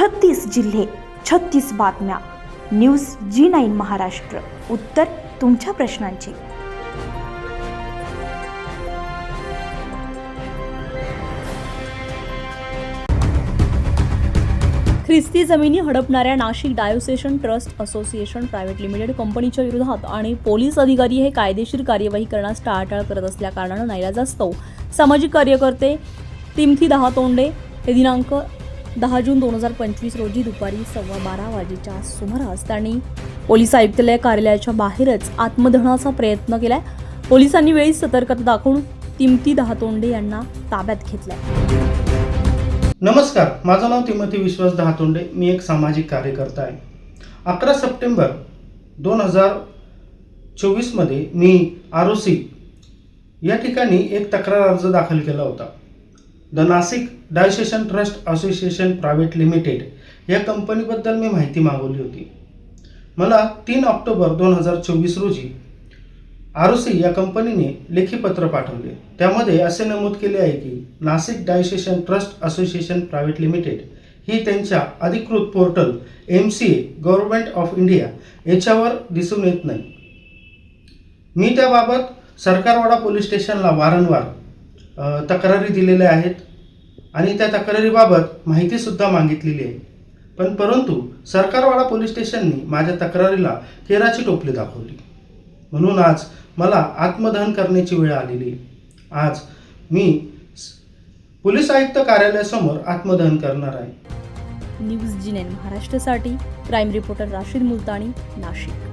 छत्तीस जिल्हे छत्तीस बातम्या. News Zee nine Maharashtra. उत्तर तुमच्या प्रश्नांची. ख्रिस्ती जमिनी हडपणाऱ्या Nashik diocesan trust association private limited कंपनीच्या विरोधात आणि पोलीस अधिकारी हे कायदेशीर कार्यवाही करण्यास टाळाटाळ करत असल्याकारणानं नाईलाजास्तव. सामाजिक कार्यकर्ते तिमथी दहा तोंडे हे दिनांक दहा जून दोन हजार पंचवीस रोजी दुपारी सव्वा बारा वाजेच्या सुमारास त्यांनी पोलीस आयुक्तालय कार्यालयाच्या बाहेरच आत्मदहनाचा प्रयत्न केलाय. पोलिसांनी वेळीच सतर्कता दाखवून तिमती दहातोंडे यांना ताब्यात घेतलंय. नमस्कार माझं नाव तिमती विश्वास दहातोंडे मी एक सामाजिक कार्यकर्ता आहे. अकरा सप्टेंबर दोन हजार चोवीसमध्ये मी आर ओ सी या ठिकाणी एक तक्रार अर्ज दाखल केला होता. The Nashik diocesan trust association private limited या कंपनीबद्दल मी माहिती मागवली होती. मला तीन ऑक्टोबर दोन हजार चोवीस रोजी आर ओ सी या कंपनीने लेखी पत्र पाठवले. त्यामध्ये असे नमूद केले आहे की Nashik diocesan trust association private limited ही त्यांच्या अधिकृत portal M C A government of India याच्यावर दिसून येत नाही. मी त्याबाबत सरकारवाडा पोलीस स्टेशनला वारंवार तक्रारी दिलेल्या आहेत. आणि त्या तक्रारीबाबत माहितीसुद्धा मागितलेली आहे. पण परंतु सरकारवाडा पोलीस स्टेशननी माझ्या तक्रारीला केराची टोपली दाखवली. म्हणून आज मला आत्मदहन करण्याची वेळ आलेली आहे. आज मी पोलीस आयुक्त कार्यालयासमोर आत्मदहन करणार आहे. न्यूज जी महाराष्ट्रासाठी क्राईम रिपोर्टर राशीद मुलतानी नाशिक.